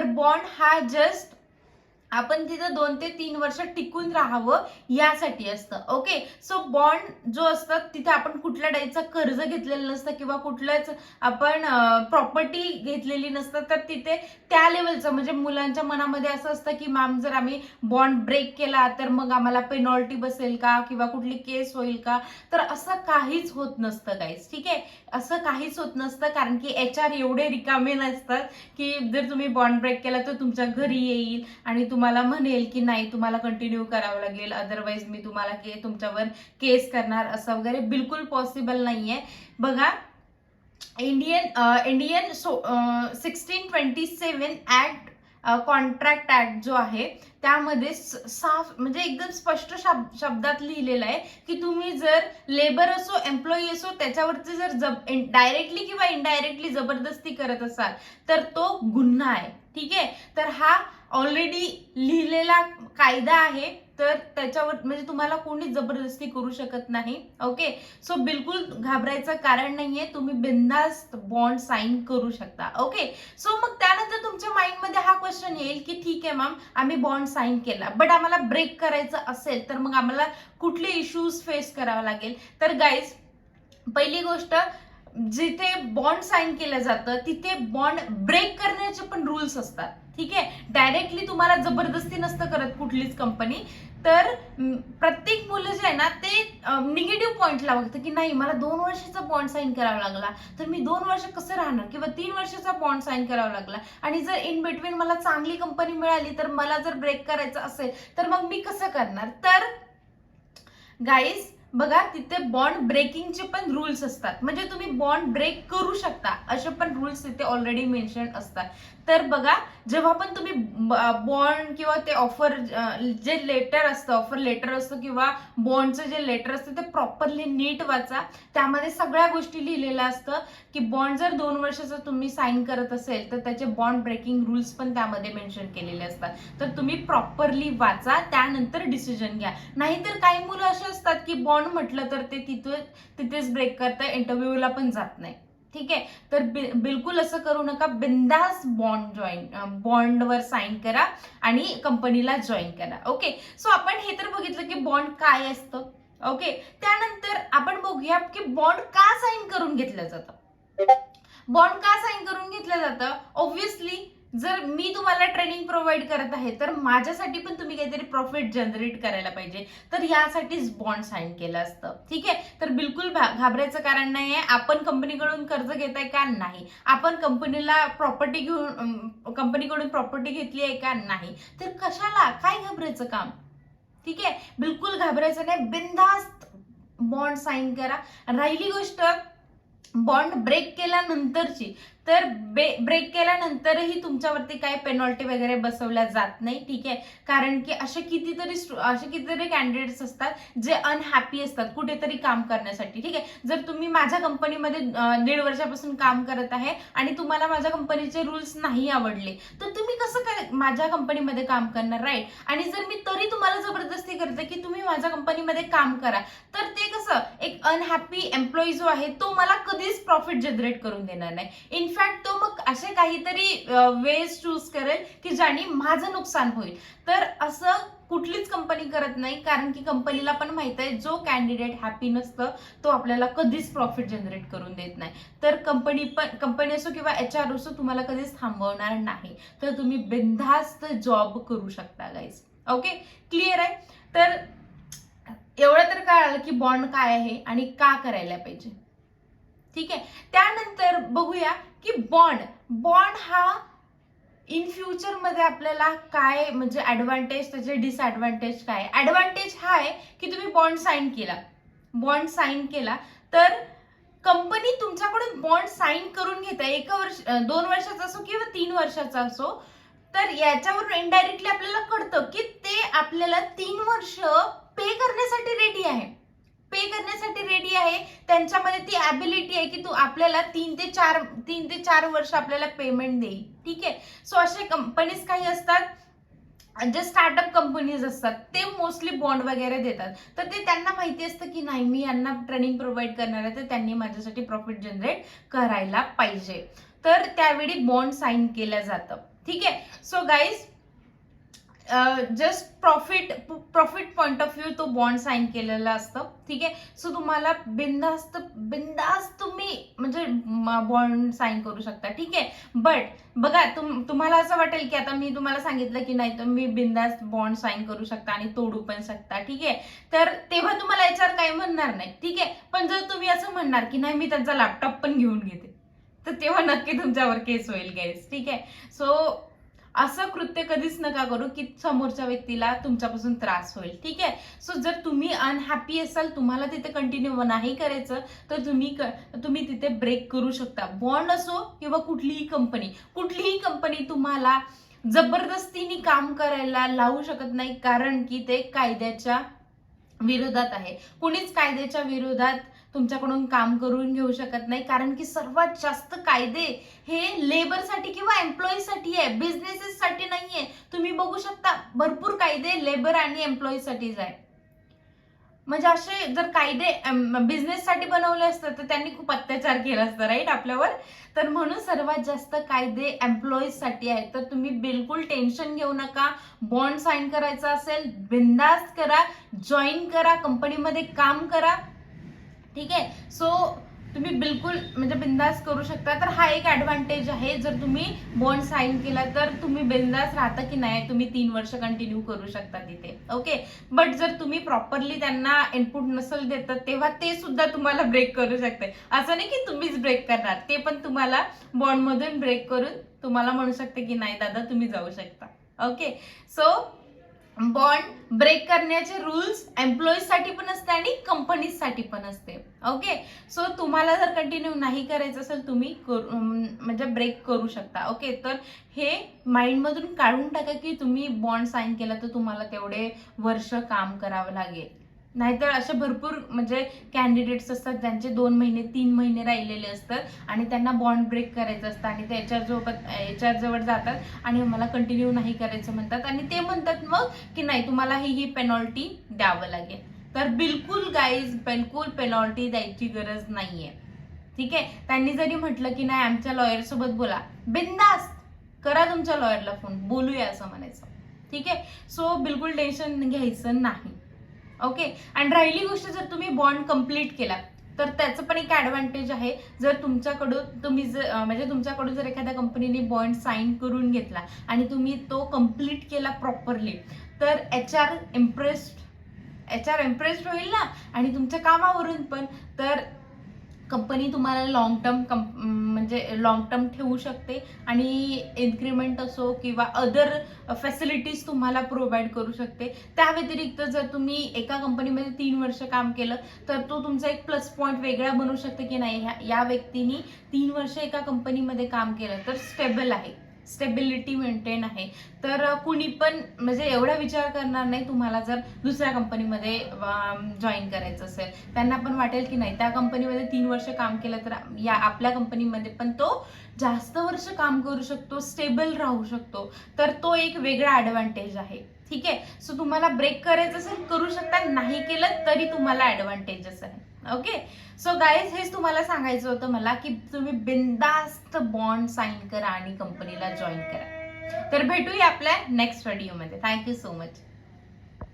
तर बॉन्ड हा जस्ट आपण तिथं दोन ते तीन वर्ष टिकून राहावं यासाठी असतं. ओके सो बॉन्ड जो असतात तिथे आपण कुठल्या टाईपचं कर्ज घेतलेलं नसतं किंवा कुठलंच आपण प्रॉपर्टी घेतलेली नसतं तर तिथे त्या लेवलचं म्हणजे मुलांच्या मनामध्ये असं असतं की मॅम जर आम्ही बॉन्ड ब्रेक केला तर मग आम्हाला पेनॉल्टी बसेल का? किंवा कुठली केस होईल का? तर असं काहीच होत नसतं काहीच ठीक आहे? असं काहीच होत नसतं कारण की एच आर एवढे रिकामे नसतात की जर तुम्ही बॉन्ड ब्रेक केला तर तुमच्या घरी येईल आणि तुम्हाला म्हणेल की नाही तुम्हाला कंटिन्यू करावं लागेल. अदरवाईज मी तुम्हाला के तुमच्यावर केस करणार असं वगैरे बिलकुल पॉसिबल नाही आहे बघा Indian Indian sixteen twenty seven act contract act जो आहे त्यामध्ये साफ म्हणजे एकदम स्पष्ट शब- शब्दात लिहिलेलं आहे की तुम्ही जर लेबर असो एम्प्लॉई असो त्याच्यावरती जर जब डायरेक्टली किंवा इनडायरेक्टली जबरदस्ती करत असाल तर तो गुन्हा आहे. ठीक आहे? तर हा ऑलरेडी लिहिलेला कायदा आहे तर त्याच्यावर म्हणजे तुम्हाला कोणी जबरदस्ती करू शकत नाही ओके सो बिलकुल घाबरायचं कारण नाहीये तुम्ही बिंदास्त बॉन्ड साईन करू शकता ओके सो मग त्यानंतर तुमच्या माइंडमध्ये हा क्वेश्चन येईल की ठीक आहे मॅम आम्ही बॉन्ड साईन केला. बट आम्हाला ब्रेक करायचं असेल तर मग आम्हाला कुठले इश्यूज फेस करावा लागेल? तर गाईज पहिली गोष्ट जिथे बॉन्ड साईन केलं जातं तिथे बॉन्ड ब्रेक करण्याचे पण रूल्स असतात. ठीक आहे? डायरेक्टली तुम्हाला जबरदस्ती नसतं करत कुठलीच कंपनी तर प्रत्येक मुलं जे आहे ना ते निगेटिव्ह पॉईंटला बघतं की नाही मला दोन वर्षाचा बॉन्ड साईन करावा लागला. तर मी दोन वर्ष कसं राहणार? किंवा तीन वर्षाचा बॉन्ड साईन करावा लागला. आणि जर इन बिटवीन मला चांगली कंपनी मिळाली तर मला जर ब्रेक करायचं असेल तर मग मी कसं करणार? तर गाईज बघा तिथे बॉन्ड ब्रेकिंगचे पण रूल्स असतात. म्हणजे तुम्ही बॉन्ड ब्रेक करू शकता. असे पण रूल्स तिथे ऑलरेडी मेन्शन असतात. तर बघा जेव्हा पण तुम्ही बॉन्ड किंवा ते ऑफर जे लेटर असतं ऑफर लेटर असतं किंवा बॉन्डचं जे लेटर असतं ते प्रॉपरली नीट वाचा. त्यामध्ये सगळ्या गोष्टी लिहिलेल्या असतं की बॉन्ड जर दोन वर्षाचं तुम्ही साईन करत असेल तर त्याचे बॉन्ड ब्रेकिंग रूल्स पण त्यामध्ये मेन्शन केलेले असतात. तर तुम्ही प्रॉपरली वाचा त्यानंतर डिसिजन घ्या. नाहीतर काही मुलं असे असतात की बॉन्ड म्हटलं तर ते तिथे तिथेच ब्रेक करतं इंटरव्ह्यूला पण जात नाही. ठीक आहे? तर बि- बिलकुल असं करू नका. बिंदास बॉन्ड जॉईन बॉन्डवर साईन करा आणि कंपनीला जॉईन करा. ओके सो आपण हे तर बघितलं की बॉन्ड काय असतं. ओके त्यानंतर आपण बघूया की बॉन्ड का साईन करून घेतलं जातं. बॉन्ड का साईन करून घेतलं जातं? ऑब्व्हियसली जर मी तुम्हाला ट्रेनिंग प्रोव्हाइड करत आहे तर माझ्यासाठी पण तुम्ही काहीतरी प्रॉफिट जनरेट करायला पाहिजे. तर यासाठीच बॉन्ड साईन केलं असतं. ठीक आहे? तर बिलकुल घाबरायचं कारण नाही आहे आपण कंपनीकडून कर्ज घेताय का? नाही. आपण कंपनीला प्रॉपर्टी घेऊन कंपनीकडून प्रॉपर्टी घेतली आहे का? नाही. तर कशाला? काय घाबरायचं काम? ठीक आहे? बिलकुल घाबरायचं नाही. बिनधास्त बॉन्ड साईन करा. राहिली गोष्ट बॉन्ड ब्रेक केल्यानंतरची. तर बे ब्रेक केल्यानंतरही तुमच्यावरती काही पेनॉल्टी वगैरे बसवल्या जात नाही ठीक आहे? कारण की असे कितीतरी असे कितीतरी कॅन्डिडेट्स असतात जे अनहॅपी असतात कुठेतरी काम करण्यासाठी ठीक आहे? जर तुम्ही माझ्या कंपनीमध्ये दीड वर्षापासून काम करत आहे आणि तुम्हाला माझ्या कंपनीचे रूल्स नाही आवडले तर तुम्ही कसं काय माझ्या कंपनीमध्ये काम करणार राईट आणि जर मी तरी तुम्हाला जबरदस्ती करते की तुम्ही माझ्या कंपनीमध्ये काम करा तर ते कसं? एक अनहॅपी एम्प्लॉई जो आहे तो मला कधीच प्रॉफिट जनरेट करून देणार नाही. इनफॅक्ट तो मग असे काहीतरी वेज चूज करेल की ज्याने माझं नुकसान होईल. तर असं कुठलीच कंपनी करत नाही कारण की कंपनीला पण माहीत आहे जो कॅन्डिडेट हॅपी नसतं तो आपल्याला कधीच प्रॉफिट जनरेट करून देत नाही. तर कंपनी पण कंपनी असो किंवा एच आर असो तुम्हाला कधीच थांबवणार नाही. तर तुम्ही बिनधास्त जॉब करू शकता गाईज ओके क्लिअर आहे? तर एवढं तर कळालं की बॉन्ड काय आहे आणि का करायला पाहिजे. ठीक आहे? त्यानंतर बघूया की बॉन्ड बॉन्ड हा इन फ्युचरमध्ये आपल्याला काय म्हणजे ऍडव्हान्टेज त्याचे डिसएडव्हान्टेज काय? ऍडव्हान्टेज हा आहे की तुम्ही बॉन्ड साईन केला. बॉन्ड साईन केला. तर कंपनी तुमच्याकडून बॉन्ड साईन करून घेते एका वर्ष दोन वर्षाचा असो किंवा तीन वर्षाचा असो तर याच्यावरून इनडायरेक्टली आपल्याला कळतं की ते आपल्याला तीन वर्ष पे करण्यासाठी रेडी आहे. पे करण्यासाठी रेडी आहे. त्यांच्यामध्ये ती ॲबिलिटी आहे की तू आपल्याला तीन ते चार तीन ते चार वर्ष आपल्याला पेमेंट देईल. ठीक आहे? सो असे कंपनीज काही असतात जे स्टार्टअप कंपनीज असतात ते मोस्टली बॉन्ड वगैरे देतात. तर ते त्यांना माहिती असतं की नाही मी यांना ट्रेनिंग प्रोव्हाइड करणार आहे तर त्यांनी माझ्यासाठी प्रॉफिट जनरेट करायला पाहिजे. तर त्यावेळी बॉन्ड साईन केलं जातं. ठीक आहे? So guys just profit profit point of view तो बॉन्ड साईन केलेला असतं. ठीक आहे? सो तुम्हाला बिंदास्त बिंदास्त तुम्ही म्हणजे बॉन्ड साईन करू शकता. ठीक आहे? बट बघा तुम तुम्हाला असं वाटेल की आता मी तुम्हाला सांगितलं की नाही तुम्ही बिंदास्त बॉन्ड साईन करू शकता आणि तोडू पण शकता. ठीक आहे? तर तेव्हा तुम्हाला याच्यावर काही म्हणणार नाही. ठीक आहे? पण जर तुम्ही असं म्हणणार की नाही मी त्यांचा लॅपटॉप पण घेऊन घेते. तर तेव्हा नक्की तुमच्यावर केस होईल गॅस ठीक आहे? सो असं कृत्य कधीच नका करू की समोरच्या व्यक्तीला तुमच्यापासून त्रास होईल ठीक आहे? सो जर तुम्ही अनहॅपी असाल तुम्हाला तिथे कंटिन्यू नाही करायचं तर तुम्ही क- तुम्ही तिथे ब्रेक करू शकता. बॉन्ड असो किंवा कुठलीही कंपनी कुठलीही कंपनी तुम्हाला जबरदस्तीने काम करायला लावू शकत नाही कारण की ते कायद्याच्या विरोधात आहे. कुणीच कायद्याच्या विरोधात तुमच्याकडून काम करून घेऊ शकत नाही. कारण की सर्वात जास्त कायदे हे लेबरसाठी किंवा एम्प्लॉईसाठी आहे. बिझनेसेस साठी आहे तुम्ही बघू शकता भरपूर कायदे लेबर आणि एम्प्लॉईसाठीच आहे म्हणजे असे जर कायदे बिझनेससाठी बनवले असते तर त्यांनी खूप अत्याचार केला असता राईट आपल्यावर? तर म्हणून सर्वात जास्त कायदे साठी आहेत. तर तुम्ही बिलकुल टेन्शन घेऊ नका. बॉन्ड साईन करायचा असेल बिंदास्त करा. जॉईन करा. कंपनीमध्ये काम करा. ठीक आहे? सो तुम्ही बिलकुल म्हणजे बिंदास करू शकता. तर हा एक ऍडव्हान्टेज आहे. जर तुम्ही बॉन्ड साईन केला तर तुम्ही बिंदास राहता की नाही तुम्ही तीन वर्ष कंटिन्यू करू शकता तिथे. ओके बट जर तुम्ही प्रॉपरली त्यांना इनपुट नसेल देतात तेव्हा ते सुद्धा तुम्हाला ब्रेक करू शकते. असं नाही की तुम्हीच ब्रेक करणार. ते पण तुम्हाला बॉन्डमधून ब्रेक करून तुम्हाला म्हणू शकते की नाही दादा तुम्ही जाऊ शकता. ओके सो बॉन्ड ब्रेक करण्याचे रूल्स एम्प्लॉईजसाठी पण असते आणि कंपनीजसाठी पण असते. ओके? सो तुम्हाला जर कंटिन्यू नाही करायचं असेल तुम्ही करू- म्हणजे ब्रेक करू शकता. ओके? तर हे माइंडमधून काढून टाका की तुम्ही बॉन्ड साईन केला तर तुम्हाला तेवढे वर्ष काम करावं लागेल. नाहीतर असे भरपूर म्हणजे कॅन्डिडेट्स असतात ज्यांचे दोन महिने तीन महिने राहिलेले असतात आणि त्यांना बॉन्ड ब्रेक करायचं असतं आणि ते याच्या सोबत जवळ जातात आणि मला कंटिन्यू नाही करायचं म्हणतात आणि ते म्हणतात मग की नाही तुम्हाला ही ही पेनॉल्टी द्यावं लागेल. तर बिलकुल गाईज बिलकुल पेनॉल्टी द्यायची गरज नाहीये. ठीक आहे? त्यांनी जरी म्हटलं की नाही आमच्या लॉयर सोबत बोला. बिंदास! करा तुमच्या लॉयरला फोन बोलूया असं म्हणायचं. ठीक आहे? सो बिलकुल टेन्शन घ्यायचं नाही. ओके आणि राहिली गोष्ट जर तुम्ही बॉन्ड कंप्लीट केला तर त्याचं पण एक ऍडव्हान्टेज आहे. जर तुमच्याकडून तुम्ही जर म्हणजे तुमच्याकडून जर एखाद्या कंपनीने बॉन्ड साईन करून घेतला आणि तुम्ही तो कंप्लीट केला प्रॉपरली तर H R impressed H R impressed होईल ना? आणि तुमच्या कामावरून पण तर कंपनी तुम्हाला लॉंग टर्म कं म्हणजे लॉंग टर्म ठेवू शकते आणि इन्क्रीमेंट असो किंवा अदर फॅसिलिटीज तुम्हाला प्रोव्हाइड करू शकते. त्या व्यतिरिक्त जर तुम्ही एका कंपनीमध्ये तीन वर्ष काम केलं तर तो तुमचा एक प्लस पॉईंट वेगळा बनू शकते की नाही? ह्या- या व्यक्तीने तीन वर्ष एका कंपनीमध्ये काम केलं तर स्टेबल आहे. स्टेबिलिटी मेंटेन आहे. तर कुणी पण म्हणजे एवढा विचार करणार नाही तुम्हाला जर दुसऱ्या कंपनीमध्ये जॉईन करायचं असेल. त्यांना पण वाटेल की नाही त्या कंपनीमध्ये तीन वर्ष काम केलं तर या आपल्या कंपनीमध्ये पण तो जास्त वर्ष काम करू शकतो स्टेबल राहू शकतो. तर तो एक वेगळा ॲडव्हान्टेज आहे. ठीक आहे? सो तुम्हाला ब्रेक करायचं असेल करू शकता. नाही केलं तरी तुम्हाला ऍडव्हान्टेजेस असेल ओके सो गाईज हेच तुम्हाला सांगायचं होतं मला की तुम्ही बिंदास्त बॉन्ड साईन करा आणि कंपनीला जॉईन करा. तर भेटूया आपल्या नेक्स्ट व्हिडिओमध्ये थँक्यू सो मच